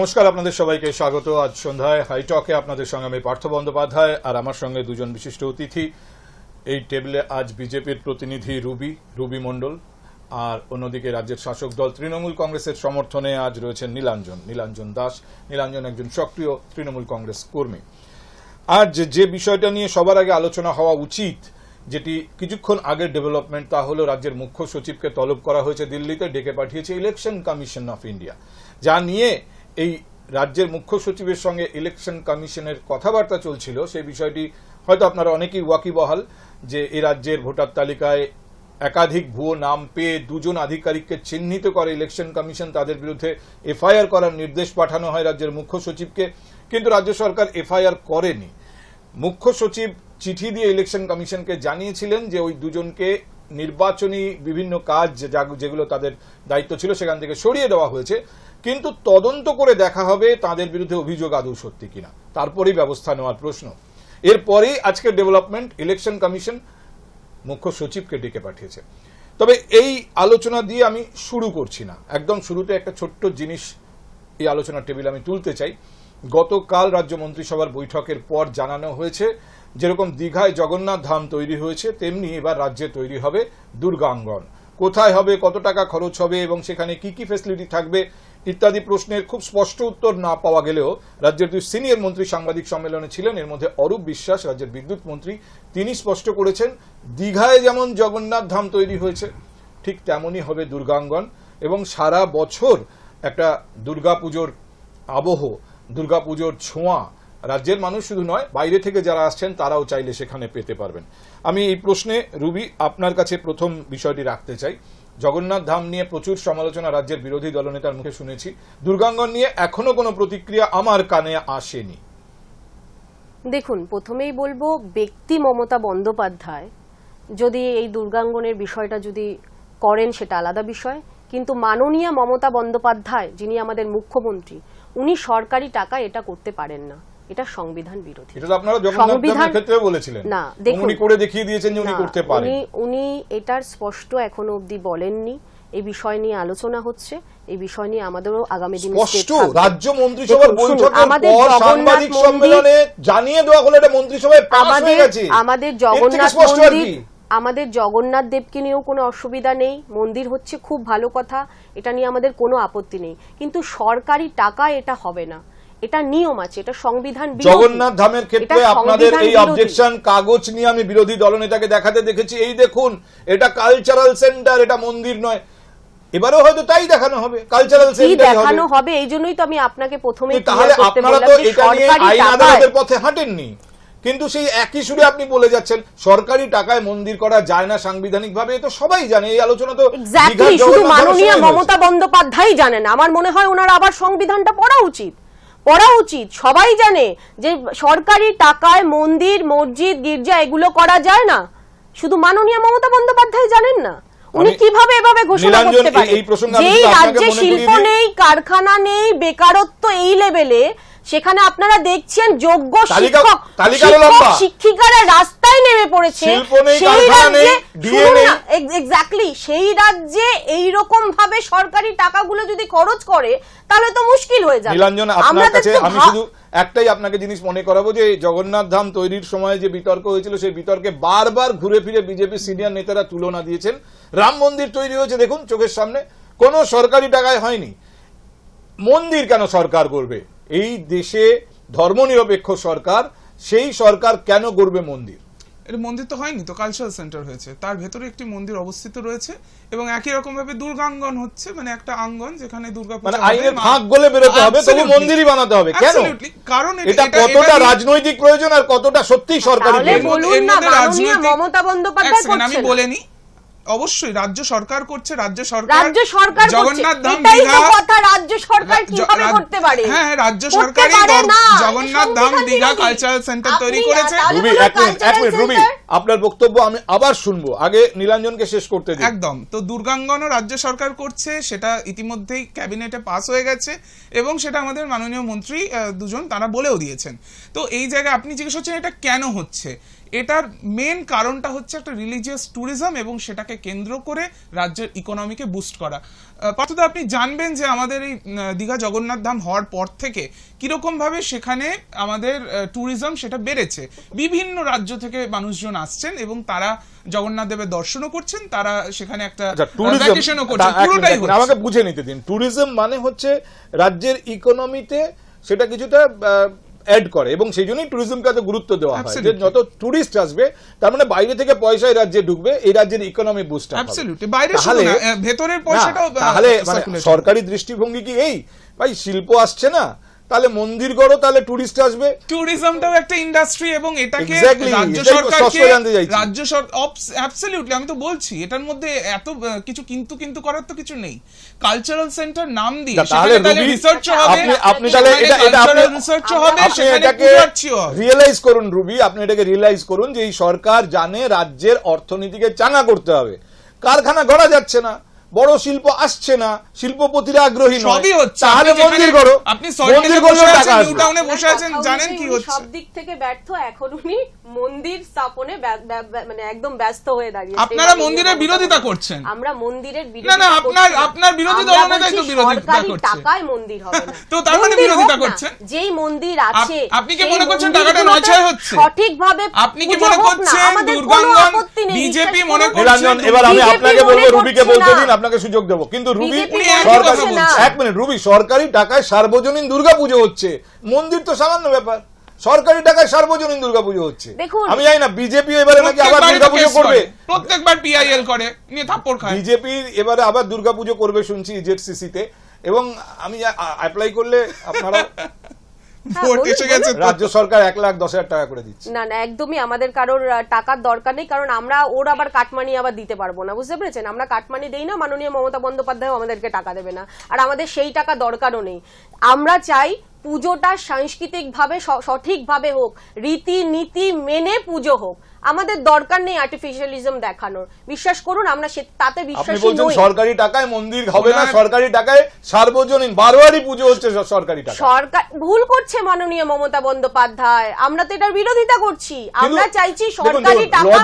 নমস্কার, আপনাদের সবাইকে স্বাগত। আজ সন্ধ্যায় হাইটকে আপনাদের সঙ্গে আমি পার্থ বন্দ্যোপাধ্যায় আর আমার সঙ্গে দুজন বিশিষ্ট অতিথি। এই টেবিলে আজ বিজেপির প্রতিনিধি রুবি রুবি মণ্ডল আর অন্যদিকে রাজ্যের শাসক দল তৃণমূল কংগ্রেসের সমর্থনে আজ রয়েছেন নীলাঞ্জন নীলাঞ্জন দাস। নীলাঞ্জন একজন সক্রিয় তৃণমূল কংগ্রেস কর্মী। আজ যে বিষয়টা নিয়ে সবার আগে আলোচনা হওয়া উচিত, যেটি কিছুক্ষণ আগের ডেভেলপমেন্ট তা হলো রাজ্যের মুখ্য সচিবকে তলব করা হয়েছে দিল্লিতে, ডেকে পাঠিয়েছে ইলেকশন কমিশন অফ ইন্ডিয়া যা নিয়ে এই রাজ্যের মুখ্য সচিবের সঙ্গে ইলেকশন কমিশনের কথাবার্তা চলছিল, সেই বিষয়টি হয়তো আপনারা অনেকেই ওয়াকিবহাল যে এই রাজ্যের ভোটার তালিকায় একাধিক ভুয়ো নাম পেয়ে দুজন আধিকারিককে চিহ্নিত করে ইলেকশন কমিশন তাদের বিরুদ্ধে এফআইআর করার নির্দেশ পাঠানো হয় রাজ্যের মুখ্য সচিবকে, কিন্তু রাজ্য সরকার এফআইআর করেনি। মুখ্য সচিব চিঠি দিয়ে ইলেকশন কমিশনকে জানিয়েছিলেন যে ওই দুজনকে নির্বাচনী বিভিন্ন কাজ যেগুলো তাদের দায়িত্ব ছিল সেখান থেকে সরিয়ে দেওয়া হয়েছে। কিন্তু তদন্ত করে দেখা হবে তাদের বিরুদ্ধে অভিযোগ আদৌ সত্যি কিনা। তারপরেই ব্যবস্থা নেওয়ার প্রশ্ন। এরপরেই আজকের ডেভেলপমেন্ট, ইলেকশন কমিশন মুখ্য সচিবকে ডেকে পাঠিয়েছে। তবে এই আলোচনা দিয়ে আমি শুরু করছি না। একদম শুরুতে একটা ছোট্ট জিনিস এই আলোচনার টেবিল আমি তুলতে চাই। গতকাল রাজ্য মন্ত্রিসভার বৈঠকের পর জানানো হয়েছে, যেরকম দীঘায় জগন্নাথ ধাম তৈরি হয়েছে, তেমনি এবার রাজ্যে তৈরি হবে দুর্গাঙ্গন। কোথায় হবে, কত টাকা খরচ হবে এবং সেখানে কি কি ফেসিলিটি থাকবে ইত্যাদি প্রশ্নের খুব স্পষ্ট উত্তর না পাওয়া গেলেও রাজ্যের দুই সিনিয়র মন্ত্রী সাংবাদিক সম্মেলনে ছিলেন। এর মধ্যে অরূপ বিশ্বাস, রাজ্যের বিদ্যুৎ মন্ত্রী, তিনি স্পষ্ট করেছেন, দীঘায় যেমন জগন্নাথ ধাম তৈরি হয়েছে, ঠিক তেমনই হবে দুর্গাঙ্গন এবং সারা বছর একটা দুর্গাপুজোর আবহ, দুর্গাপুজোর ছোঁয়া রাজ্যের মানুষ শুধু নয়, বাইরে থেকে যারা আসছেন তারাও চাইলে সেখানে পেতে পারবেন। আমি এই প্রশ্নে রুবি আপনার কাছে প্রথম বিষয়টি রাখতে চাই। জগন্নাথ ধাম নিয়ে প্রচুর সমালোচনা রাজ্যের বিরোধী দলনেতার মুখে শুনেছি। দুর্গাঙ্গন নিয়ে এখনও কোনো প্রতিক্রিয়া আমার কানে আসেনি। দেখুন, প্রথমেই বলব, ব্যক্তি মমতা বন্দ্যোপাধ্যায়, যদি এই দুর্গাঙ্গনের বিষয়টা যদি করেন সেটা আলাদা বিষয়, কিন্তু মাননীয় মমতা বন্দ্যোপাধ্যায়, যিনি আমাদের মুখ্যমন্ত্রী, উনি সরকারি টাকা এটা করতে পারেন না। এটা সংবিধান বিরোধী। এটা তো আপনারা জগন্নাথ ক্ষেত্রে বলেছিলেন। না। উনি করে দেখিয়ে দিয়েছেন যে উনি করতে পারেন। উনি উনি এটার স্পষ্ট এখনও অবধি বলেননি। এই বিষয় নিয়ে আলোচনা হচ্ছে। এই বিষয় নিয়ে আমাদেরও আগামী দিনে স্পষ্ট রাজ্য মন্ত্রিসভার বৈঠকের আমাদের সাংবাদিক সম্মেলনে জানিয়ে দেওয়া হলো এটা মন্ত্রিসভায় পাস হয়ে আমাদের গেছে। আমাদের জগন্নাথ মন্দির আমাদের জগন্নাথ দেবকে নিয়েও কোনো অসুবিধা নেই। মন্দির হচ্ছে খুব ভালো কথা। এটা নিয়ে আমাদের কোনো আপত্তি নেই। কিন্তু সরকারি টাকা এটা হবে না। এটা নিয়ম আছে এটা সংবিধান জগন্নাথ ধামের ক্ষেত্রে আপনাদের এই অবজেকশন কাগজ নিয়ে আমি বিরোধী দলনেতাকে দেখাতে দেখেছি। এই দেখুন এটা কালচারাল সেন্টার এটা মন্দির নয়। এবারেও হয়তো তাই দেখানো হবে। কালচারাল সেন্টার দেখানো হবে এই জন্যই তো আমি আপনাকে প্রথমে তাহলে আপনারা তো এটা নিয়ে আইন আদালতের পথে হাঁটেননি। কিন্তু সেই একই সুরে আপনি বলে যাচ্ছেন সরকারি টাকায় মন্দির করা যায় না সাংবিধানিক ভাবে তো সবাই জানে। এই আলোচনা তো শুধু মাননীয় মমতা বন্দ্যোপাধ্যায় জানেন। আমার মনে হয় ওনার আবার সংবিধানটা পড়া উচিত। পড়া উচিত। সবাই জানে যে সরকারি টাকায় মন্দির মসজিদ গির্জা এগুলো করা যায় না। শুধু মাননীয় মমতা বন্দ্যোপাধ্যায় জানেন না। উনি কীভাবে এভাবে ঘোষণা করতে পারেন? যেই রাজ্যে শিল্প নেই কারখানা নেই বেকারত্ব এই লেভেলে সেখানে আপনারা দেখছেন যোগ্য শিক্ষক। শিক্ষিকারা রাস্তায় নেমে পড়েছে। সেই রাজ্যে এক্স্যাক্টলি সেই রাজ্যে এই রকম ভাবে সরকারি টাকাগুলো যদি খরচ করে তাহলে তো মুশকিল হয়ে যাবে। নীলাঞ্জন আপনার কাছে আমি শুধু একটাই আপনাকে জিনিস মনে করাবো যে জগন্নাথ ধাম তৈরির সময় যে বিতর্ক হয়েছিল সেই বিতর্কে বারবার ঘুরে ফিরে বিজেপি সিনিয়র নেতারা তুলনা দিয়েছেন। রাম মন্দির তৈরি হয়েছে দেখুন চোখের সামনে। কোনো সরকারি টাকায় হয়নি। মন্দির কেন সরকার করবে? এই দেশে ধর্মনিরপেক্ষ সরকার সেই সরকার কেন করবে মন্দির? মন্দির তো হয়নি তো কালচারাল সেন্টার হয়েছে। তার ভেতরে একটি মন্দির অবস্থিত রয়েছে এবং একই রকম ভাবে দুর্গাঙ্গন হচ্ছে মানে একটা আঙ্গন যেখানে দুর্গা মানে আইনের গলে বেরোতে হবে তবু. মন্দিরই বানাতে হবে কেন? কারণ এটা- কতটা রাজনৈতিক প্রয়োজন আর কতটা সত্যিই সরকারি বলুন না মধ্যে রাজনৈতিক- মমতা বন্দ্যোপাধ্যায় আমি করছে না। বলে নি অবশ্যই রাজ্য সরকার করছে রাজ্য সরকার রাজ্য সরকার জগন্নাথ ধাম দীঘা। কথা রাজ্য সরকার কীভাবে করতে পারে? হ্যাঁ হ্যাঁ, রাজ্য সরকারই জগন্নাথ ধাম দীঘা কালচারাল সেন্টার তৈরি করেছে। রুবি এক মিনিট এক মিনিট রুবি আপনার বক্তব্য আমি আবার শুনব। আগে নীলাঞ্জনকে শেষ করতে দিন একদম। তো দুর্গাঙ্গনও রাজ্য সরকার করছে সেটা ইতিমধ্যেই ক্যাবিনেটে পাস হয়ে গেছে এবং সেটা আমাদের মাননীয় মন্ত্রী আহ, দুজন তারা বলেও দিয়েছেন। তো এই জায়গায় আপনি জিজ্ঞেস করছেন এটা কেন হচ্ছে? এটার মেন কারণটা হচ্ছে একটা রিলিজিয়াস ট্যুরিজম এবং সেটাকে কেন্দ্র করে রাজ্যের ইকোনমিকে বুস্ট করা। পার্থদা আপনি জানবেন যে আমাদের এই দীঘা জগন্নাথ ধাম হওয়ার পর থেকে কীরকম ভাবে সেখানে আমাদের ট্যুরিজম সেটা বেড়েছে। বিভিন্ন রাজ্য থেকে মানুষজন আসছেন এবং তারা জগন্নাথ দেবের দর্শনও করছেন তারা সেখানে একটা আচ্ছা আহ, করছেন। পুরোটাই আমাকে বুঝে নিতে দিন। ট্যুরিজম মানে হচ্ছে রাজ্যের ইকোনমিতে সেটা কিছুটা অ্যাড করে এবং সেই জন্যই ট্যুরিজমকে এত গুরুত্ব দেওয়া হয়। যে যত ট্যুরিস্ট আসবে তার মানে বাইরে থেকে পয়সা এই রাজ্যে ঢুকবে এই রাজ্যের ইকোনমি বুস্ট অ্যাবসলিউটলি বাইরে শুধু ভেতরের পয়সাটাও, তাহলে মানে সরকারি দৃষ্টিভঙ্গি কি এই? ভাই শিল্প আসছে না। তাহলে মন্দির গড়ো তাহলে ট্যুরিস্ট আসবে। ট্যুরিজমটাও একটা ইন্ডাস্ট্রি এবং এটাকে রাজ্য সরকারকে। রাজ্য সরকার অ্যাবসলিউটলি আমি তো বলছি এটার মধ্যে এত কিছু কিন্তু কিন্তু করার তো কিছু নেই। কালচারাল সেন্টার নাম দিয়ে তাহলে রিসার্চও হবে আপনি আপনি তাহলে এটা এটা আপনি research-ও হবে এটাকে রিয়েলাইজ করুন রুবি আপনি এটাকে রিয়েলাইজ করুন যে এই সরকার জানে রাজ্যের অর্থনীতিকে চাঙা করতে হবে। কারখানা গড়া যাচ্ছে না। বড় শিল্প আসছে না শিল্পপতিরা আগ্রহী নয় সবই হচ্ছে তাহলে মন্দির গড়ো আপনি মন্দির আছেন, টাকা নিউ টাউনে বসে আছেন জানেন কি হচ্ছে সব দিক থেকে ব্যর্থ এখন উনি মন্দির স্থাপনে মানে একদম ব্যস্ত হয়ে দাঁড়িয়েছে আপনারা মন্দিরের বিরোধিতা করছেন। আমরা মন্দিরের বিরোধিতা করছি না। আপনার আপনার বিরোধী দলনেতাই তো বিরোধিতা সরকারি করছে। টাকায় মন্দির হবে না তো তার মানে বিরোধিতা করছেন? যেই মন্দির আছে আপনি কি মনে করছেন টাকাটা মন্দিরগুলোতে নয়ছয় হচ্ছে? সঠিকভাবে আপনি কি মনে করছেন দুর্গাঙ্গন নেই, বিজেপি মনে করুন। করছে নীলাঞ্জন এবার আমি আপনাকে বলব রুবিকে বলতে দিন আপনাকে সুযোগ দেবো। কিন্তু রুবি সরকারি। এক মিনিট রুবি সরকারি টাকায় সার্বজনীন দুর্গাপুজো হচ্ছে। মন্দির তো সামান্য ব্যাপার। সরকারি টাকায় সার্বজনীন দুর্গাপুজো হচ্ছে। আমি জানি না বিজেপি এবারে নাকি আবার তো দুর্গাপুজো করবে। প্রত্যেকবার পিআইএল করে নিয়ে থাপ্পড় খায়। বিজেপি এবারে আবার দুর্গাপুজো করবে শুনছি জেডসিসিতে এবং আমি অ্যাপ্লাই করলে আপনারা হ্যাঁ। রাজ্য সরকার এক লাখ দশ হাজার টাকা করে দিচ্ছে। না না একদমই আমাদের কারোর টাকার দরকার নেই কারণ আমরা ওর আবার কাটমানি আবার দিতে পারব না বুঝতে পেরেছেন? আমরা কাটমানি দেই না মাননীয় মমতা বন্দ্যোপাধ্যায় আমাদেরকে টাকা দেবে না। আর আমাদের সেই টাকা দরকারও নেই। আমরা চাই পুজোটা সাংস্কৃতিক ভাবে সঠিকভাবে হোক রীতি নীতি মেনে পুজো হোক। আমাদের দরকার নেই আর্টিফিশিয়ালিজম দেখানোর। বিশ্বাস করুন আমরা তাতে আপনি বিশ্বাসী বলছেন নই। সরকারি টাকায় মন্দির হবে না সরকারি টাকায় সার্বজনীন বারোয়ারি পুজো হচ্ছে সরকারি টাকা সরকার ভুল করছে মাননীয় মমতা বন্দ্যোপাধ্যায়। আমরা তো এটার বিরোধিতা করছি। আমরা চাইছি সরকারি টাকা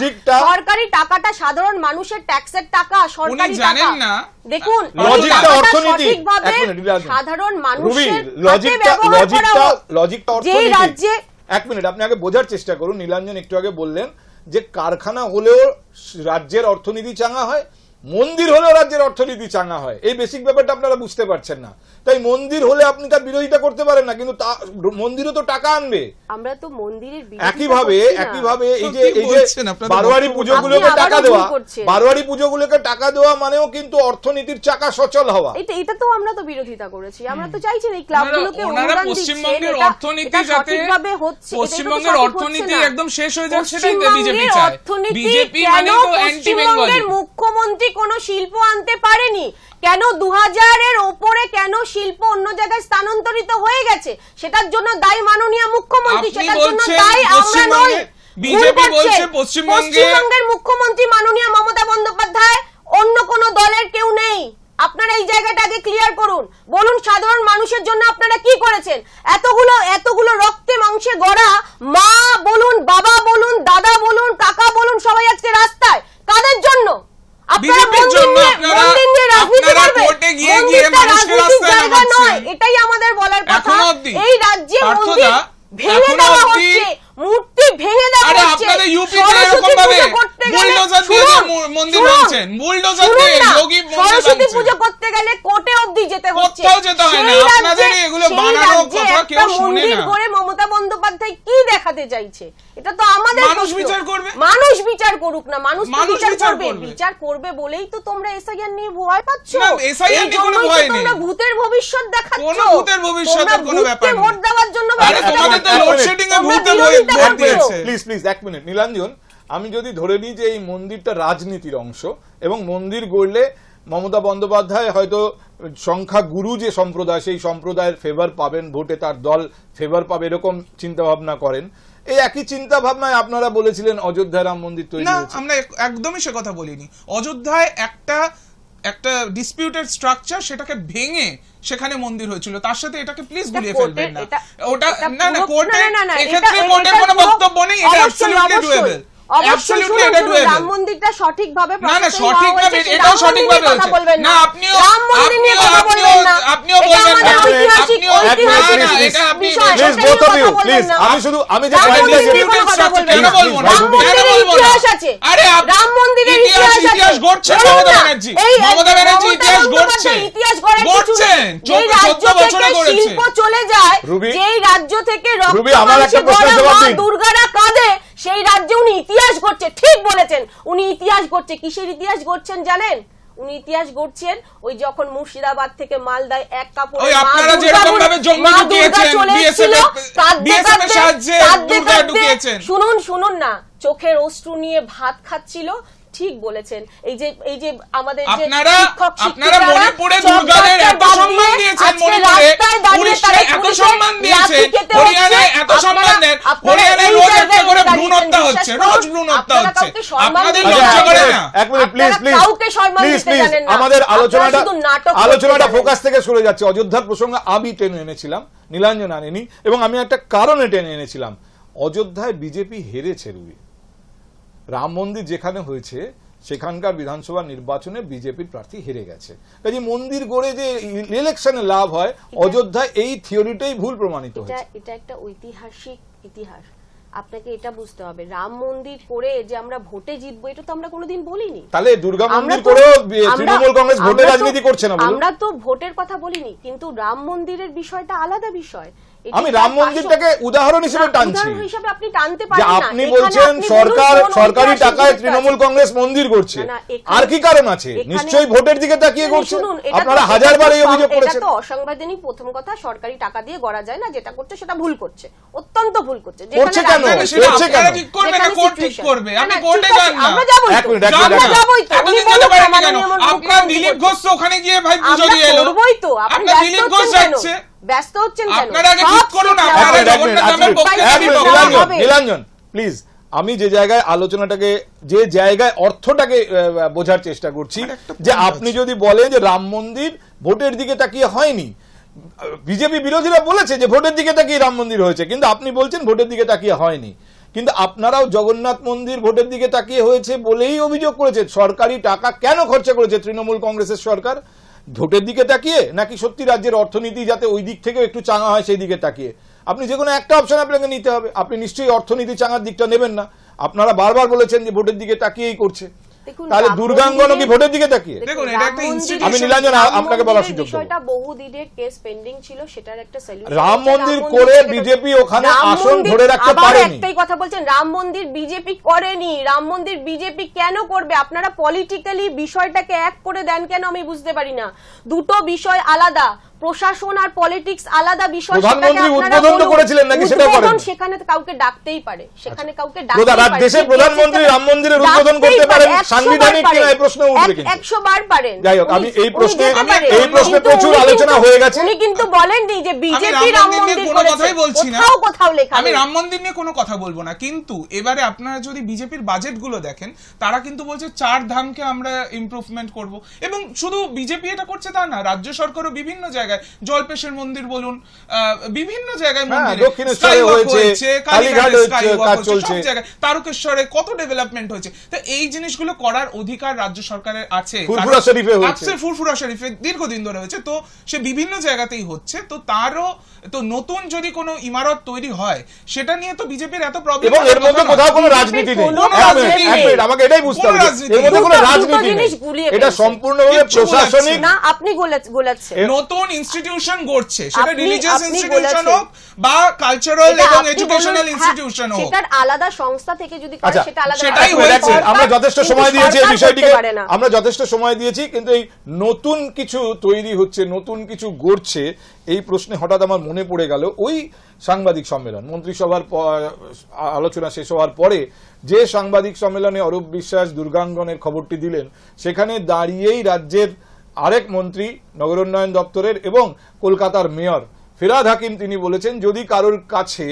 সরকারি টাকাটা সাধারণ মানুষের ট্যাক্সের টাকা সরকারি উনি জানেন টাকা না। দেখুন লজিকটা অর্থনীতি। সাধারণ মানুষের লজিকটা লজিকটা লজিকটা অর্থনীতি। রাজ্যে এক মিনিট আপনি আগে বোঝার চেষ্টা করুন। নীলাঞ্জন একটু আগে বললেন যে কারখানা হলেও রাজ্যের অর্থনীতি চাঙা হয় মন্দির হলেও রাজ্যের অর্থনীতি চাঙ্গা হয়। এই বেসিক ব্যাপারটা আপনারা বুঝতে পারছেন না। তাই মন্দির হলে আপনি তার বিরোধিতা করতে পারেন না কিন্তু মন্দিরও তো টাকা আনবে। আমরা তো মন্দিরের একইভাবে। একইভাবে এই যে এই যে বারোয়ারি পুজোগুলোকে টাকা দেওয়া। বারোয়ারি পুজোগুলোকে টাকা দেওয়া মানেও কিন্তু অর্থনীতির চাকা সচল হওয়া। এটা এটা তো আমরা তো বিরোধিতা করেছি। আমরা তো চাইছি না এই ক্লাবগুলোকে ওনারা- পশ্চিমবঙ্গের অর্থনীতি যাতে পশ্চিমবঙ্গের অর্থনীতি একদম শেষ হয়ে যাচ্ছে সেটাই বিজেপি চায়। বিজেপি মানে তো অ্যান্টি বেঙ্গলি মুখ্যমন্ত্রী কোন শিল্প আনতে পারেনি। কেন দু হাজারের ওপরে কেন শিল্প অন্য জায়গায় স্থানান্তরিত হয়ে গেছে? সেটার জন্য দায়ী মাননীয় মুখ্যমন্ত্রী সেটার জন্য দায়ী আমরা নই। বিজেপি বলছে পশ্চিমবঙ্গের মুখ্যমন্ত্রী মাননীয় মমতা বন্দ্যোপাধ্যায় অন্য কোন দলের কেউ নেই। আপনারা এই জায়গাটা আগে ক্লিয়ার করুন। বলুন সাধারণ মানুষের জন্য আপনারা কি করেছেন? এতগুলো এতগুলো রক্তে মাংসে গড়া মা বলুন বাবা বলুন দাদা বলুন কাকা বলুন সবাই আজকে রাস্তায়। কাদের জন্য? বিজেপির জন্য নিয়ে- আপনারা- আপনারা কোর্টে গিয়ে গিয়ে মানুষকে রাস্তায় নামাচ্ছেন। নয় এটাই আমাদের বলার কথা। এই রাজ্যে মন্দির ভেঙে দেওয়া হচ্ছে। মূর্তি ভেঙে দেওয়া আরে আপনাদের ইউপি তে এরকম ভাবে বুলডোজার দিয়ে মন্দির ভাঙছেন। বুলডোজার দিয়ে যোগী সরস্বতী। পুজো করতে গেলে কোর্টে অবধি যেতে হচ্ছে কোথাও যেতে হয় না, আপনাদের এগুলো বানানো কথা কেউ শোনে মন্দির না। করে মমতা বন্দ্যোপাধ্যায় কি দেখাতে চাইছে এটা তো আমাদের মানুষ বিচার করবে। মানুষ বিচার করুক না মানুষ বিচার করবে। বিচার করবে বলেই তো তোমরা এসআইআর নিয়ে ভয় পাচ্ছ না, এই নিয়ে কোনো ভয় নেই। তোমরা ভূতের ভবিষ্যৎ দেখাচ্ছ কোনো ভূতের তোমরা কোনো ব্যাপার নেই। ভোট দেওয়ার জন্য আরে তোমাদের তো করছ। লোডশেডিং এ ভূতে। দিয়েছে প্লিজ প্লিজ এক মিনিট। নীলাঞ্জন আমি যদি ধরে নিই যে এই মন্দিরটা রাজনীতির অংশ এবং মন্দির গড়লে মমতা বন্দ্যোপাধ্যায় হয়তো সংখ্যা গুরু যে সম্প্রদায় সেই সম্প্রদায়ের ফেভার পাবেন ভোটে তার দল ফেভার পাবে এরকম চিন্তা ভাবনা করেন। এই একই চিন্তা ভাবনায় আপনারা বলেছিলেন অযোধ্যা রাম মন্দির তৈরি না আমরা একদমই সে কথা বলিনি। অযোধ্যায় একটা একটা ডিসপিউটেড স্ট্রাকচার সেটাকে ভেঙে সেখানে মন্দির হয়েছিল। তার সাথে এটাকে প্লিজ গুলিয়ে ফেলবেন না। ওটা না না কোর্টে এক্ষেত্রে কোর্টের কোনো বক্তব্য নেই এটা অ্যাবসলিউটলি ডুয়েবল অবশ্যই। রাম মন্দিরটা সঠিকভাবে না না processing সঠিক হওয়া না হয়েছে, এটাও রাম সঠিক মন্দির ভাবে নিয়ে কথা হচ্ছে বলবেন না আপনিও রাম মন্দির নিয়ে কথা বলবেন না আপনিও বলবেন না আপনিও এক মিনিট, ঐতিহাসিক না, please, এটা আপনি please both of you please আমি শুধু আমি যে পয়েন্টটা যে- কথা বলবেন না। বলব না? রাম কেন মন্দিরের বলব না? ইতিহাস আছে আরে রাম মন্দিরের ইতিহাস- ইতিহাস গড়ছে মমতা ব্যানার্জি। মমতা ব্যানার্জি ইতিহাস গড়ছে। ইতিহাস গড়ার গড়ছেন। নেই। চোদ্দ- যেই রাজ্য চোদ্দ বছরে থেকে গড়েছে। শিল্প চলে যায় রুবি- যেই রাজ্য থেকে রক্ত রুবি, আমার একটা মাংসে জবাব দিন। দুর্গারা কাঁদে সেই রাজ্যে উনি ইতিহাস গড়ছে ঠিক বলেছেন উনি ইতিহাস গড়ছে কিসের ইতিহাস গড়ছেন জানেন উনি ইতিহাস গড়ছেন ওই যখন মুর্শিদাবাদ থেকে মালদায় এক কাপড়ে। শুনুন শুনুন না চোখের অশ্রু নিয়ে ভাত খাচ্ছিল ঠিক বলেছেন। এই যে এই যে আমাদের যে শিক্ষক আপনারা মণিপুরে দুর্গাদের এত সম্মান দিয়েছেন মণিপুরে, এত সম্মান দিয়েছে, হরিয়ানায় এত সম্মান দেন, হরিয়ানায় রোজ একটা করে ভ্রূণ হত্যা হচ্ছে, রোজ ভ্রূণ হত্যা হচ্ছে। আপনাদের লজ্জা করে না। এক মিনিট প্লিজ প্লিজ কাউকে সম্মান দিতে জানেন না। আমাদের আলোচনাটা আলোচনাটা ফোকাস থেকে সরে যাচ্ছে। অযোধ্যার প্রসঙ্গে আমি টেনে এনেছিলাম নীলাঞ্জন আনেনি এবং আমি একটা কারণে টেনে এনেছিলাম। অযোধ্যায় বিজেপি হেরেছে রুবি। রাম মন্দির যেখানে হয়েছে সেখানকার বিধানসভা নির্বাচনে বিজেপির প্রার্থী হেরে গেছে। কাজে মন্দির গড়ে যে ইলেকশনে লাভ হয় অযোধ্যায় এই থিওরিটাই ভুল প্রমাণিত এটা হয়েছে। এটা একটা ঐতিহাসিক ইতিহাস। আপনাকে এটা বুঝতে হবে। রাম মন্দির করে যে আমরা ভোটে জিতবো এটা তো আমরা কোনোদিন বলিনি। তাহলে দুর্গা মন্দির আমরা- তৃণমূল কংগ্রেস ভোটে রাজনীতি করছে না আমরা তো ভোটের কথা বলিনি কিন্তু রাম মন্দিরের বিষয়টা আলাদা বিষয়। আমি রাম মন্দিরটাকে উদাহরণ হিসেবে টানছি। আপনি যে আপনি বলছেন সরকার সরকারি টাকায় তৃণমূল কংগ্রেস মন্দির করছে। আর কি কারণ আছে? নিশ্চয়ই ভোটের দিকে তাকিয়ে করছে? শুনুন, এটা তো- আপনারা হাজারবার এই অভিযোগ করেছেন এটা তো অসাংবিধানিক প্রথম কথা সরকারি টাকা দিয়ে গড়া যায় না যেটা করছে সেটা ভুল করছে অত্যন্ত ভুল করছে। করছে কেন? করছে কেন? ঠিক করবে না কোর্ট ঠিক করবে। আপনি না, কোর্টে আছে, না। আমরা যাবোই এক তো। Minute, minute. যাবোই তো, বলুন পারেননি মাননীয় কেন? আপনার দিলীপ ঘোষ ওখানে গিয়ে ভাই পুজো দিয়ে এলো। করবোই তো। আপনি দিলীপ ঘোষ যাচ্ছে। ব্যস্ত হচ্ছেন কেন? বলব? নীলাঞ্জন, প্লিজ আমি যে জায়গায় আলোচনাটাকে যে জায়গায় অর্থটাকে বোঝার চেষ্টা করছি যে আপনি যদি বলেন যে রাম মন্দির ভোটের দিকে তাকিয়ে হয়নি বিজেপি বিরোধীরা বলেছে যে ভোটের দিকে তাকিয়ে রাম মন্দির হয়েছে কিন্তু আপনি বলছেন ভোটের দিকে তাকিয়ে হয়নি। কিন্তু আপনারাও জগন্নাথ মন্দির ভোটের দিকে তাকিয়ে হয়েছে বলেই অভিযোগ করেছে সরকারি টাকা কেন খরচা করেছে তৃণমূল কংগ্রেসের সরকার? ভোটের দিকে তাকিয়ে, নাকি সত্যি রাজ্যের অর্থনীতি যাতে ওই দিক থেকেও একটু চাঙা হয়, সেই দিকে তাকিয়ে? আপনি যে কোনো একটা অপশন আপনাকে নিতে হবে। আপনি নিশ্চয়ই অর্থনীতি চাঙার দিকটা নেবেন না। আপনারা বারবার বলেছেন যে ভোটের দিকে তাকিয়েই করছে। তাহলে কি ভোটের দিকে তাকিয়ে? দেখুন, এটা একটা আমি নীলাঞ্জন, আপনাকে বলার সুযোগ। বিষয়টা বহু দিনের কেস পেন্ডিং ছিল সেটার একটা সলিউশন রাম মন্দির করে বিজেপি ওখানে আসন ধরে রাখতে আবার পারেনি। একটাই কথা বলছেন রাম মন্দির বিজেপি করেনি। রাম মন্দির বিজেপি কেন করবে? আপনারা পলিটিক্যালি বিষয়টাকে এক করে দেন কেন আমি বুঝতে পারি না। দুটো বিষয় আলাদা। প্রশাসন আর পলিটিক্স আলাদা বিষয় প্রধানমন্ত্রী উদ্বোধন তো করেছিলেন নাকি সেটা উদ্বোধন সেখানে কাউকে ডাকতেই পারে সেখানে কাউকে প্রধান- ডাকতেই আর পারে দেশের প্রধানমন্ত্রী রাম মন্দিরের উদ্বোধন করতে পারেন, সাংবিধানিক কিনা এই প্রশ্ন উঠবে কিন্তু। 100 বার পারেন যাই হোক, আমি এই প্রশ্নে-। এই প্রশ্নে প্রচুর আলোচনা হয়ে গেছে। উনি কিন্তু বলেননি যে বিজেপি রাম মন্দির কোনো কথাই বলছি না। কোথাও কোথাও লেখা আমি রাম মন্দির নিয়ে কোনো কথা বলব না কিন্তু এবারে আপনারা যদি বিজেপির বাজেটগুলো দেখেন তারা কিন্তু বলছে চার ধামকে আমরা ইমপ্রুভমেন্ট করব এবং শুধু বিজেপি এটা করছে তা না রাজ্য সরকারও বিভিন্ন জায়গায় জলপেশের মন্দির বলুন বিভিন্ন জায়গায় হ্যাঁ, মন্দিরে হয়েছে, কালীঘাট চলছে। সব জায়গায়। তারকেশ্বরে কত ডেভেলপমেন্ট হয়েছে? তো এই জিনিসগুলো করার অধিকার রাজ্য সরকারের আছে। ফুরফুরা কারণ- শরীফে হয়েছে। ফুরফুরা শরীফে দীর্ঘদিন ধরে হয়েছে। তো সে বিভিন্ন জায়গাতেই হচ্ছে। তো তারও তো নতুন যদি কোনো ইমারত তৈরি হয় সেটা নিয়ে তো বিজেপির এত প্রবলেম এবং এর মধ্যে কোথাও কোনো রাজনীতি নেই। আমাকে এটাই বুঝতে হবে। এর মধ্যে কোনো রাজনীতি নেই। এটা সম্পূর্ণভাবে প্রশাসনিক না আপনি গোলা- গোলাচ্ছেন। নতুন ইনস্টিটিউশন গড়ছে সেটা রিলিজিয়াস ইনস্টিটিউশন হোক বা কালচারাল এবং এডুকেশনাল ইনস্টিটিউশন হ্যাঁ, হোক সেটার আলাদা সংস্থা থেকে যদি করে আচ্ছা, সেটা আলাদা সেটাই হয়েছে। আমরা যথেষ্ট সময় দিয়েছি এই বিষয়টিকে। আমরা যথেষ্ট সময় দিয়েছি কিন্তু এই নতুন কিছু তৈরি হচ্ছে নতুন কিছু গড়ছে এই প্রশ্নে হঠাৎ আমার মনে পড়ে গেল ওই সাংবাদিক সম্মেলন মন্ত্রিসভার আলোচনা শেষ হওয়ার পরে যে সাংবাদিক সম্মেলনে অরূপ বিশ্বাস দুর্গাঙ্গনের খবরটি দিলেন সেখানে দাঁড়িয়েই রাজ্যের আরেক মন্ত্রী নগরোন্নয়ন দপ্তরের এবং কলকাতার মেয়র। ফিরাদ হাকিম তিনি বলেছেন, যদি কারোর কাছে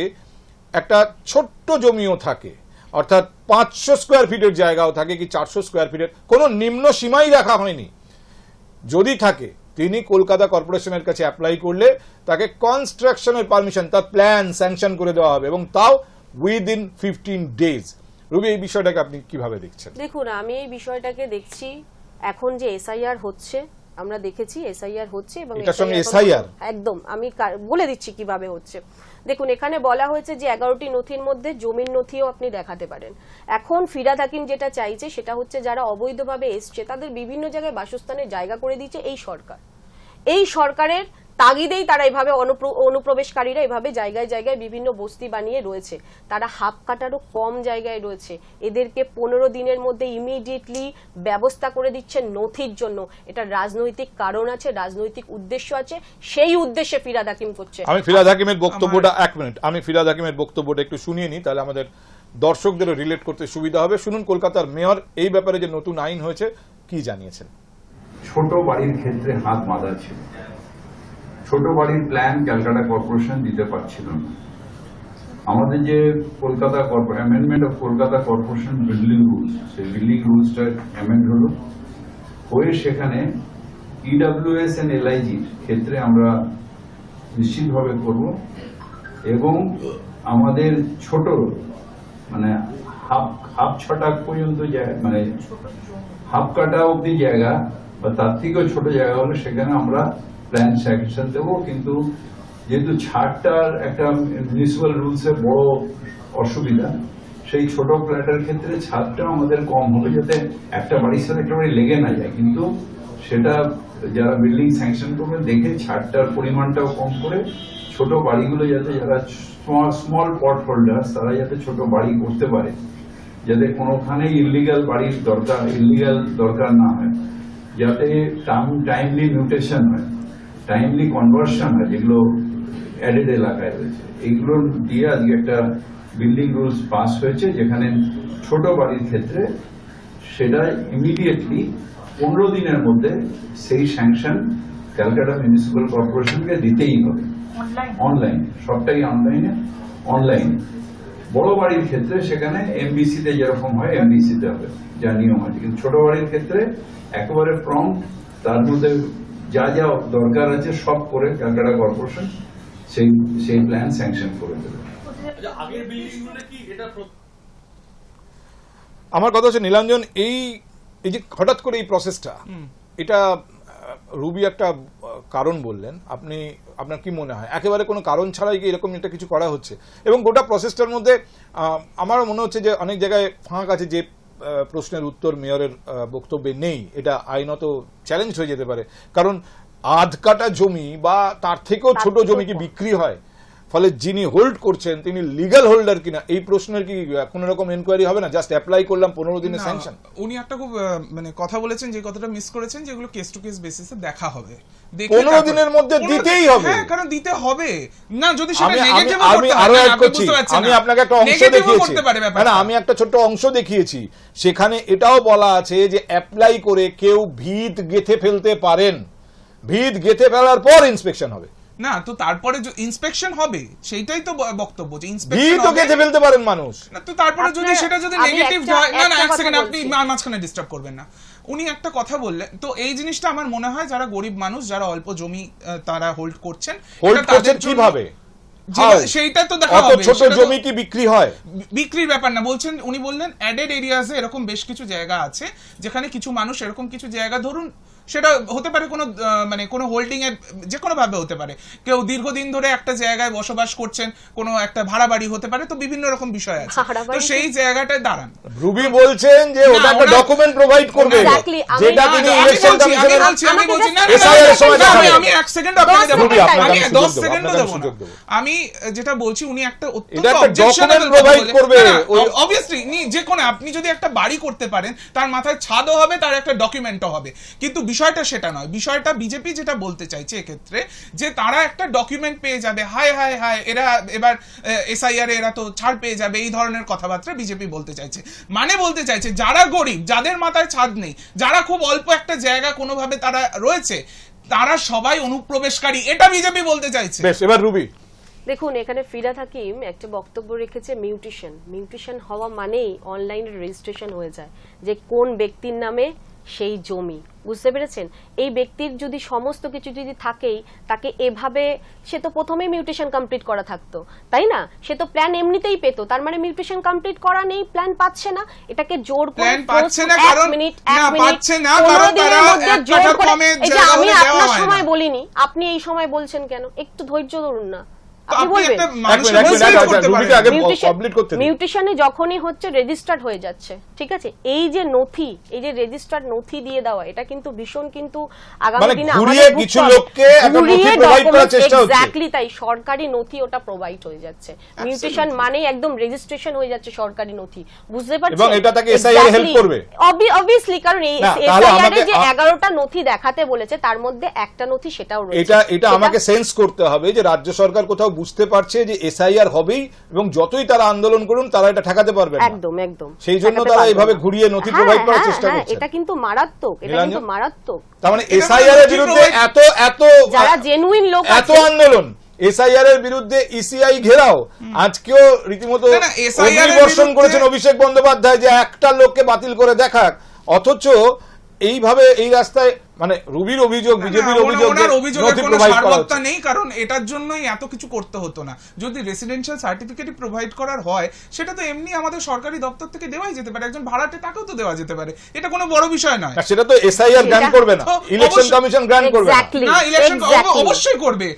একটা ছোট্ট জমিও থাকে, অর্থাৎ পাঁচশো স্কোয়ার ফিটের জায়গাও থাকে কি চারশো স্কোয়ার ফিটের, কোনো নিম্ন সীমাই রাখা হয়নি। যদি থাকে, তিনি কলকাতা কর্পোরেশনের কাছে অ্যাপ্লাই করলে তাকে কনস্ট্রাকশনের পারমিশন তার প্ল্যান স্যাংশন করে দেওয়া হবে এবং তাও উইদিন ফিফটিন ডেজ রুবি, এই বিষয়টাকে আপনি কীভাবে দেখছেন? দেখুন, আমি এই বিষয়টাকে দেখছি এখন যে এসআইআর হচ্ছে আমরা দেখেছি এসআইআর হচ্ছে এবং SIR একদম আমি বলে দিচ্ছি কীভাবে হচ্ছে। দেখুন এখানে বলা হয়েছে যে এগারোটি নথির মধ্যে জমির নথিও আপনি দেখাতে পারেন। এখন ফিরাদ হাকিম যেটা চাইছে সেটা হচ্ছে যারা অবৈধভাবে এসছে তাদের বিভিন্ন জায়গায় বাসস্থানের জায়গা করে দিচ্ছে এই সরকার। এই সরকারের তাগিদেই তারা এভাবে অনুপ্র- অনুপ্রবেশকারীরা এভাবে জায়গায় জায়গায় বিভিন্ন বস্তি বানিয়ে রয়েছে। তারা হাফ কাটারও কম জায়গায় রয়েছে। এদেরকে পনেরো দিনের মধ্যে ইমিডিয়েটলি ব্যবস্থা করে দিচ্ছে নথির জন্য। এটা রাজনৈতিক কারণ আছে রাজনৈতিক উদ্দেশ্য আছে সেই উদ্দেশ্যে ফিরাদ হাকিম করছে। আমি ফিরাদ হাকিমের বক্তব্যটা এক মিনিট আমি ফিরাদ হাকিমের বক্তব্যটা একটু শুনিয়ে নিই তাহলে আমাদের দর্শকদেরও রিলেট করতে সুবিধা হবে। শুনুন কলকাতার মেয়র এই ব্যাপারে যে নতুন আইন হয়েছে কি জানিয়েছেন? ছোট বাড়ির ক্ষেত্রে হাত বাঁধা ছিল। ছোট বাড়ির প্ল্যান ক্যালকাটা কর্পোরেশন দিতে পারছিল না। আমাদের যে Kolkata amendment of Kolkata corporation building rules সেই বিল্ডিং রুলসটা অ্যামেন্ড হলো। হয়ে সেখানে ইডাব্লিউএস এন্ড এলআইজির ক্ষেত্রে আমরা নিশ্চিতভাবে করব এবং আমাদের ছোট মানে হাফ হাফ ছটা পর্যন্ত জায়গা মানে হাফ কাটা অব্দি জায়গা বা তার থেকেও ছোট জায়গা হলে সেখানে আমরা প্ল্যান স্যাংশন দেবো, কিন্তু যেহেতু ছাড়টার একটা মিউনিসিপাল রুলসে বড় অসুবিধা, সেই ছোট ফ্ল্যাটের ক্ষেত্রে ছাদটা আমাদের কম হবে যাতে একটা বাড়ির সাথে একটা বাড়ি লেগে না যায়। কিন্তু সেটা যারা বিল্ডিং স্যাংশন করবে, দেখে ছাদটার পরিমাণটাও কম করে ছোট বাড়িগুলো যাতে যারা স্মল পট হোল্ডার তারা যাতে ছোট বাড়ি করতে পারে, যাতে কোনোখানে ইলিগাল বাড়ির দরকার ইলিগাল দরকার না হয়, যাতে টাইম টাইমলি মিউটেশন হয়। টাইমলি কনভার্সন হয় যেগুলো অ্যাডেড এলাকায় রয়েছে। এইগুলো দিয়ে আজকে একটা বিল্ডিং রুলস পাস হয়েছে যেখানে ছোট বাড়ির ক্ষেত্রে সেটা ইমিডিয়েটলি পনেরো দিনের মধ্যে সেই স্যাংশন ক্যালকাটা মিউনিসিপ্যাল কর্পোরেশনকে দিতেই হবে। অনলাইন সবটাই অনলাইনে অনলাইন বড় বাড়ির ক্ষেত্রে সেখানে এমবিসিতে যেরকম হয় এমবিসিতে হবে যা নিয়ম আছে। কিন্তু ছোট বাড়ির ক্ষেত্রে একেবারে ফ্রম তার মধ্যে যা যা দরকার আছে সব করে ক্যালকাটা কর্পোরেশন সেই সেই প্ল্যান স্যাংশন করে দেবে। আমার কথা হচ্ছে নীলাঞ্জন এই এই যে হঠাৎ করে এই প্রসেসটা এটা রুবি একটা কারণ বললেন। আপনি আপনার কি মনে হয়? একেবারে কোনো কারণ ছাড়াই কি এরকম একটা কিছু করা হচ্ছে? এবং গোটা প্রসেসটার মধ্যে আমারও মনে হচ্ছে যে অনেক জায়গায় ফাঁক আছে যে প্রশ্নের উত্তর মেয়রের বক্তব্যে নেই। এটা আইনত চ্যালেঞ্জ হয়ে যেতে পারে। কারণ আধ কাটা জমি বা তার থেকেও ছোট জমি কি বিক্রি হয় ফলে যিনি হোল্ড করছেন তিনি লিগ্যাল হোল্ডার কিনা এই প্রশ্নের কি কোনো রকম এনকোয়ারি হবে না? জাস্ট অ্যাপ্লাই করলাম পনেরো দিনের স্যাংশন উনি একটা খুব মানে কথা বলেছেন যে কথাটা মিস করেছেন যেগুলো কেস টু কেস বেসিসে দেখা হবে। পনেরো দিনের মধ্যে দিতেই হবে। হ্যাঁ কারণ দিতে হবে। না যদি আমি আরও অ্যাড করছি। আমি আপনাকে একটা অংশ দেখিয়েছি। না আমি একটা ছোট্ট অংশ দেখিয়েছি। সেখানে এটাও বলা আছে যে অ্যাপ্লাই করে কেউ ভিত গেথে ফেলতে পারেন। ভিত গেথে ফেলার পর ইন্সপেকশন হবে। না তো তারপরে ইন্সপেকশন হবে সেইটাই তো বক্তব্য যে ইন্সপেকশন ভিতও গেথে ফেলতে পারেন মানুষ। না তো তারপরে যদি সেটা যদি নেগেটিভ হয় না না এক সেকেন্ড আপনি মাঝখানে ডিস্টার্ব করবেন না। উনি একটা কথা বললেন তো এই জিনিসটা আমার মনে হয় যারা গরিব মানুষ যারা অল্প জমি তারা হোল্ড করছেন হোল্ড করছেন কীভাবে? সেইটা তো দেখা হবে ছোট তো- জমি কি বিক্রি হয়? বিক্রির ব্যাপার না বলছেন উনি বললেন অ্যাডেড এরিয়াজে এরকম বেশ কিছু জায়গা আছে যেখানে কিছু মানুষ এরকম কিছু জায়গা ধরুন সেটা হতে পারে কোনো মানে কোনো হোল্ডিং এর যে কোনো ভাবে হতে পারে। কেউ দীর্ঘদিন ধরে একটা জায়গায় বসবাস করছেন কোনো একটা ভাড়া বাড়ি হতে পারে তো বিভিন্ন রকম বিষয় আছে। তো সেই জায়গাটায় দাঁড়ান। রুবি বলছেন যে ওটা একটা ডকুমেন্ট প্রোভাইড করবে। আমি- যেটা তিনি ইলেকশন কমিশনের বলছি, আমি বলছি, না, আমি- আমি এক সেকেন্ড আপনাকে দেবো। আপনাকে আমি আমি দশ সুযোগ দেবো, আমি না। আমি যেটা বলছি উনি একটা অত্যন্ত provide বলে- করবে, না, না, অবভিয়াসলি যে কোনো আপনি যদি একটা বাড়ি করতে পারেন তার মাথায় ছাদও হবে তার একটা ডকুমেন্টও হবে। কিন্তু বিষয়টা সেটা নয়। বিষয়টা বিজেপি যেটা বলতে চাইছে এক্ষেত্রে যে তারা একটা ডকুমেন্ট পেয়ে যাবে হায় হায় হায় এরা এবার এসআইআর এরা তো ছাড় পেয়ে যাবে এই ধরনের কথাবার্তা বিজেপি বলতে চাইছে। মানে বলতে চাইছে যারা গরিব যাদের মাথায় ছাদ নেই যারা খুব অল্প একটা জায়গা কোনোভাবে তারা রয়েছে তারা সবাই অনুপ্রবেশকারী। এটা বিজেপি বলতে চাইছে। বেশ এবার রুবি। দেখুন এখানে ফিরাদ হাকিম একটা বক্তব্য রেখেছে মিউটিশন। মিউটিশন হওয়া মানেই অনলাইনে রেজিস্ট্রেশন হয়ে যায় যে কোন ব্যক্তির নামে সেই জমি। বুঝতে পেরেছেন? এই ব্যক্তির যদি সমস্ত কিছু যদি থাকেই তাকে এভাবে সে তো প্রথমেই মিউটেশন কমপ্লিট করা থাকতো তাই না? সে তো প্ল্যান এমনিতেই পেতো তার মানে মিউটেশন কমপ্লিট করা নেই প্ল্যান পাচ্ছে না। এটাকে জোর করে পাচ্ছে না কারণ- মিনিট না, এক মিনিট পাচ্ছে না কারণ তারা জোর করে- যে আমি আপনার সময় বলিনি আপনি এই সময় বলছেন কেন? একটু ধৈর্য ধরুন না। মিউটেশনে যখনই হচ্ছে রেজিস্টার্ড হয়ে যাচ্ছে ঠিক আছে? এই যে নথি এই যে রেজিস্টার্ড নথি দিয়ে দেওয়া এটা কিন্তু ভীষণ কিন্তু আগামী মানে দিনে আমাদের কিছু লোককে exactly তাই সরকারি নথি ওটা প্রোভাইড হয়ে যাচ্ছে। মিউটেশন মানেই একদম রেজিস্ট্রেশন হয়ে যাচ্ছে সরকারি নথি। বুঝতে পারছেন? এবং এটা তাকে SIR help করবে? অবভিয়াসলি কারণ এই এসআইআর যে আ- এগারোটা নথি দেখাতে বলেছে তার মধ্যে একটা নথি সেটাও রয়েছে। এটা এটা আমাকে সেন্স করতে হবে যে রাজ্য সরকার কোথাও বুঝতে পারছে যে এসআইআর হবেই এবং যতই তারা আন্দোলন করুন তারা এটা ঠেকাতে পারবে একদম একদম। সেই জন্য তারা এইভাবে ঘুরিয়ে নথি হ্যাঁ, provide করার হ্যাঁ, চেষ্টা হ্যাঁ, করছে। এটা কিন্তু মারাত্মক এটা কিন্তু মারাত্মক। তার মানে এসআইআর এর বিরুদ্ধে এত এত যারা জেনুইন লোক এত আন্দোলন এসআইআর এর বিরুদ্ধে ইসিআই ঘেরাও আজকেও রীতিমতো বিরুদ্ধে- করেছেন অভিষেক বন্দ্যোপাধ্যায় যে একটা লোককে বাতিল করে দেখাক। অথচ এইভাবে এই রাস্তায় মানে রুবির অভিযোগ বিজেপির অভিযোগ ওনার অভিযোগের কোনো সারবত্তা নেই কারণ এটার জন্যই এত কিছু করতে হতো না। যদি রেসিডেন্সিয়াল সার্টিফিকেট প্রোভাইড করার হয় সেটা তো এমনি আমাদের সরকারি দপ্তর থেকে দেওয়াই যেতে পারে একজন ভাড়াটে তাকেও তো দেওয়া যেতে পারে। এটা কোনো বড় বিষয় নয়। সেটা তো এসআইআর গ্রান্ট করবে না। ইলেকশন অবশ্যই- কমিশন গ্রান্ট করবে না। ইলেকশন অবশ্যই করবে।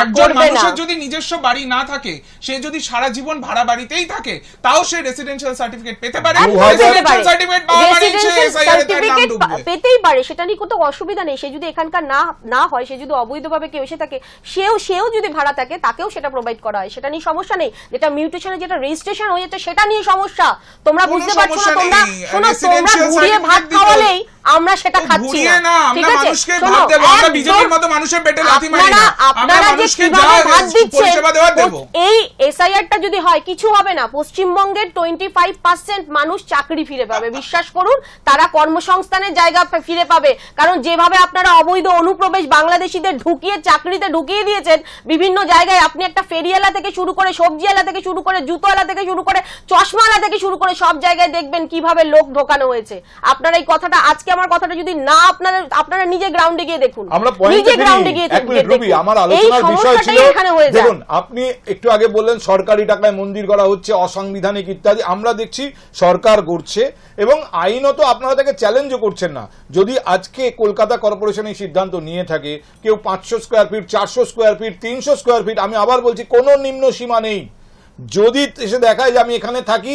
একজন মানুষের যদি নিজস্ব বাড়ি না থাকে সে যদি সারা জীবন ভাড়া বাড়িতেই থাকে তাও সে রেসিডেন্সিয়াল সার্টিফিকেট পেতে পারে। রেসিডেন্সিয়াল সার্টিফিকেট মানে সে Residential SIR এ তার নাম certificate ঢুকবে। পা- পেতেই পারে সেটা নিয়ে কোনো অসুবিধা নেই। সে যদি এখানকার না না হয় সে যদি অবৈধভাবে কেউ এসে থাকে সেও সেও যদি ভাড়া থাকে তাকেও সেটা প্রোভাইড করা হয়। সেটা নিয়ে সমস্যা নেই। যেটা মিউটেশনে যেটা রেজিস্ট্রেশন হয়ে যাচ্ছে সেটা নিয়ে সমস্যা। তোমরা বুঝতে পারছ না তোমরা? শোনো তোমরা ঘুরিয়ে ভাত খাওয়ালেই আমরা সেটা খাচ্ছি না। ঠিক আছে? শোনো, আমরা বিজেপির মতো মানুষের পেটে লাথি মারি না। আপনারা- যে কীভাবে ভাত দিচ্ছেন এই এসআইআরটা যদি হয় কিছু হবে না। পশ্চিমবঙ্গের টোয়েন্টি ফাইভ পার্সেন্ট মানুষ চাকরি ফিরে পাবে। বিশ্বাস করুন তারা কর্মসংস্থানের জায়গা ফিরে পাবে। কারণ যেভাবে আপনারা অবৈধ অনুপ্রবেশ বাংলাদেশিদের ঢুকিয়ে চাকরিতে ঢুকিয়ে দিয়েছেন বিভিন্ন জায়গায় আপনি একটা ফেরিওয়ালা থেকে শুরু করে সবজিওয়ালা থেকে শুরু করে জুতোওয়ালা থেকে শুরু করে চশমাওয়ালা থেকে শুরু করে সব জায়গায় দেখবেন কীভাবে লোক ঢোকানো হয়েছে। আপনারা এই কথাটা আজকে আমার কথাটা যদি না আপনারা আপনারা নিজে গ্রাউন্ডে গিয়ে দেখুন। আমরা নিজে গ্রাউন্ডে গিয়ে আমার আলোচনার বিষয় ছিল দেখুন আপনি একটু আগে বললেন সরকারি টাকায় মন্দির করা হচ্ছে অসাংবিধানিক ইত্যাদি। আমরা দেখছি সরকার করছে এবং আইনত আপনারা তাকে চ্যালেঞ্জও করছেন না। যদি আজকে কলকাতা কর্পোরেশন এই সিদ্ধান্ত নিয়ে থাকে। কেউ পাঁচশো স্কোয়ার ফিট চারশো স্কোয়ার ফিট তিনশো স্কোয়ার ফিট আমি আবার বলছি কোনো নিম্ন সীমা নেই। যদি এসে দেখায় যে আমি এখানে থাকি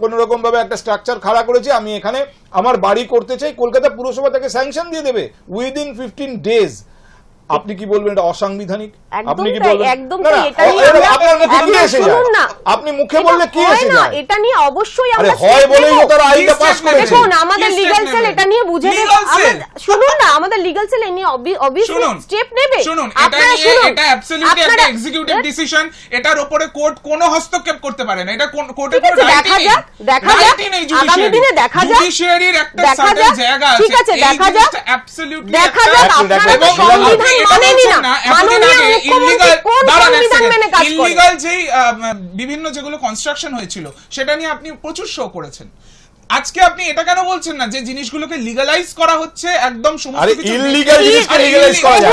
কোনো রকমভাবে একটা স্ট্রাকচার খাড়া করেছি, আমি এখানে আমার বাড়ি করতে চাই, কলকাতা পুরসভা তাকে স্যাংশন দিয়ে দেবে উইদিন ফিফটিন ডেজ আপনি কি বলবেন এটা অসাংবিধানিক? আপনি কি বলবেন? একদম আপনার মুখে কি এসে যায় না। আপনি মুখে বললে কি এসে না, যায়? এটা নিয়ে অবশ্যই আমরা হয় বলেই তো। তারা আইনটা পাস করেছে। দেখুন আমাদের লিগ্যাল সেল এটা নিয়ে বুঝে শুনুন না আমাদের লিগ্যাল সেল এই নিয়ে অবভিয়াসলি স্টেপ নেবে। শুনুন এটা নিয়ে এটা অ্যাবসলিউটলি একটা এক্সিকিউটিভ ডিসিশন এটার উপরে কোর্ট কোনো হস্তক্ষেপ করতে পারে না। এটা কোর্টের আছে দেখা যাক দেখা যাক। আগামী দিনে দেখা যাক। জুডিশিয়ারির একটা সার্টেন জায়গা আছে। ঠিক আছে দেখা যাক। অ্যাবসলিউটলি দেখা যাক আপনারা সংবিধান ইললিগাল যেই বিভিন্ন যেগুলো কনস্ট্রাকশন হয়েছিল সেটা নিয়ে আপনি প্রচুর শো করেছেন। আজকে আপনি এটা কেন বলছেন না? যে জিনিসগুলোকে লিগালাইজ করা হচ্ছে একদম সমস্ত কিছু illegal জিনিসকে আরে করা যায়।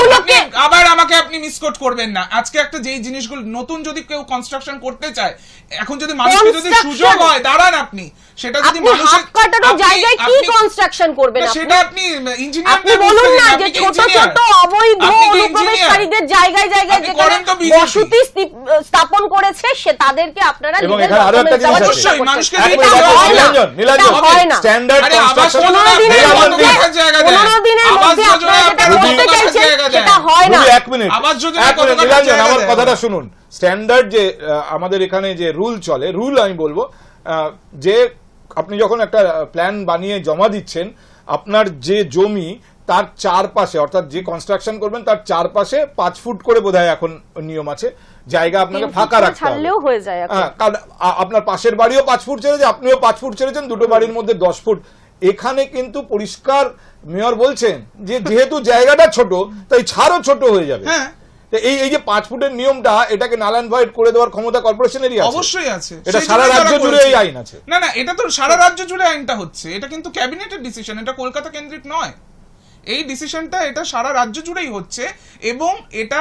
আবার আমাকে আপনি মিসকোট করবেন না। আজকে একটা যেই জিনিসগুলো নতুন যদি কেউ কনস্ট্রাকশন করতে চায় এখন যদি মানুষকে যদি সুযোগ হয় দাঁড়ান আপনি। সেটা যদি আপনি মানুষের হাত কাটানো জায়গায় কি কনস্ট্রাকশন করবেন আপনি? সেটা আপনি ইঞ্জিনিয়ার আপনি বলুন না যে ছোট ছোট অবৈধ অনুপ্রবেশকারীদের জায়গায় জায়গায় যেখানে বসতি স্থাপন করেছে সে তাদেরকে আপনারা এবং legal এখানে আরও একটা জিনিস আছে। মানুষকে। নীলাঞ্জন, নীলাঞ্জন, হয় না। স্ট্যান্ডার্ড আরে আবাস কনস্ট্রাকশন যোজনা পনেরো দিনের ফের মধ্যে- কত জায়গা দেয়? পনেরো দিনের আবাস মধ্যে আপনারা যেটা করতে চাইছেন, সেটা হয় না। এক মিনিট আবাস যোজনা কত টাকা আমার কথাটা শুনুন স্ট্যান্ডার্ড যে আমাদের এখানে যে রুল চলে রুল আমি বলব আহ, যে আপনি যখন একটা প্ল্যান বানিয়ে জমা দিচ্ছেন আপনার যে জমি তার চারপাশে অর্থাৎ যে কনস্ট্রাকশন করবেন তার চারপাশে পাঁচ ফুট করে বোধহয় এখন নিয়ম আছে জায়গা আপনাকে ফাঁকা রাখতে হবে। ছাড়লেও হয়ে যায় হ্যাঁ, কারণ আপনার পাশের বাড়িও পাঁচ ফুট ছেড়েছে আপনিও পাঁচ ফুট ছেড়েছেন দুটো বাড়ির মধ্যে দশ ফুট। এখানে কিন্তু পরিষ্কার মেয়র বলছেন যে যেহেতু জায়গাটা ছোট তাই ছাড়ও ছোট হয়ে যাবে। হ্যাঁ। এই এই যে পাঁচ ফুটের নিয়মটা এটাকে নালান ভয়েড করে দেওয়ার ক্ষমতা কর্পোরেশনেরই আছে। অবশ্যই আছে। এটা সারা রাজ্য জুড়ে এই আইন আছে। না না এটা তো সারা রাজ্য জুড়ে আইনটা হচ্ছে। এটা কিন্তু ক্যাবিনেটের ডিসিশন এটা কলকাতা কেন্দ্রিক নয়। এই ডিসিশনটা এটা সারা রাজ্য জুড়েই হচ্ছে এবং এটা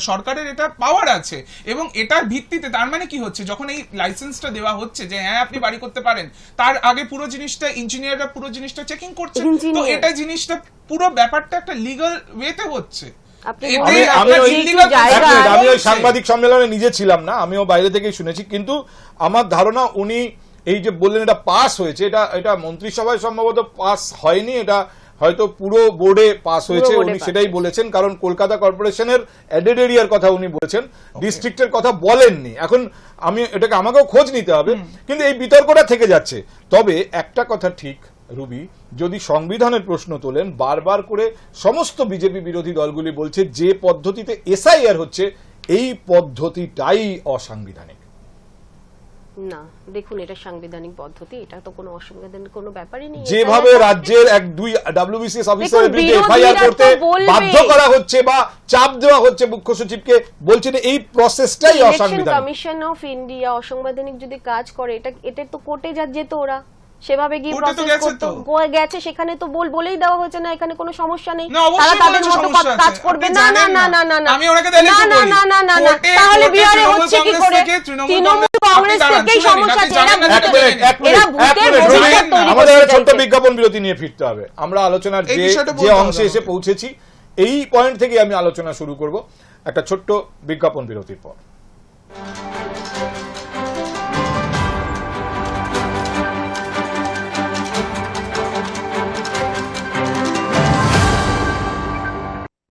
সরকারের এটা পাওয়ার আছে এবং এটার ভিত্তিতে তার মানে কি হচ্ছে? যখন এই লাইসেন্সটা দেওয়া হচ্ছে যে হ্যাঁ আপনি বাড়ি করতে পারেন তার আগে পুরো জিনিসটা ইঞ্জিনিয়াররা পুরো জিনিসটা চেকিং করছে। তো এটা জিনিসটা পুরো ব্যাপারটা একটা লিগ্যাল ওয়েতে হচ্ছে। আমি- ওই-। সাংবাদিক সম্মেলনে নিজে ছিলাম না আমিও বাইরে থেকেই শুনেছি কিন্তু আমার ধারণা উনি এই যে বললেন এটা পাস হয়েছে এটা এটা মন্ত্রিসভায় সম্ভবত পাস হয়নি এটা হয়তো পুরো বোর্ডে পাস হয়েছে উনি সেটাই বলেছেন কারণ কলকাতা কর্পোরেশনের অ্যাডেড এরিয়ার কথা উনি বলেছেন ডিস্ট্রিক্টের কথা বলেননি। এখন আমি এটাকে আমাকেও খোঁজ নিতে হবে কিন্তু এই বিতর্কটা থেকে যাচ্ছে। তবে একটা কথা ঠিক রুবি যদি সংবিধানের প্রশ্ন তোলেন বারবার করে সমস্ত বিজেপি বিরোধী দলগুলি বলছে যে পদ্ধতিতে এসআইআর হচ্ছে এই পদ্ধতিটাই অসাংবিধানিক। না দেখুন এটা সাংবিধানিক পদ্ধতি এটা তো কোনো অসাংবিধানিক কোনো ব্যাপারই নেই। যেভাবে রাজ্যের এক দুই ডাব্লিউবিসিএস অফিসারের বিরুদ্ধে এফআইআর করতে বাধ্য করা হচ্ছে বা চাপ দেওয়া হচ্ছে মুখ্য সচিবকে বলছেন এই প্রসেসটাই অসাংবিধানিক। কমিশন অফ ইন্ডিয়া অসাংবিধানিক যদি কাজ করে এটা এটা তো কোর্টে যা যেত ওরা। সেভাবে গিয়ে তো প্রসেস করতে। তো। গেছে সেখানে তো বল বলেই দেওয়া হয়েছে না এখানে কোনো সমস্যা নেই। তারা তাদের মতো কাজ করবে। না না না। না। না না না। আমি ওনাকে তাহলে না না না না না তাহলে বিহারে হচ্ছে কি করে? তৃণমূল কংগ্রেস- থেকেই সমস্যা এরা ভূতের- আমাদের ছোট্ট বিজ্ঞাপন বিরতি নিয়ে ফিরতে হবে। আমরা আলোচনার যে যে অংশে এসে পৌঁছেছি এই পয়েন্ট থেকে আমি আলোচনা শুরু করব। একটা ছোট্ট বিজ্ঞাপন বিরতির পর।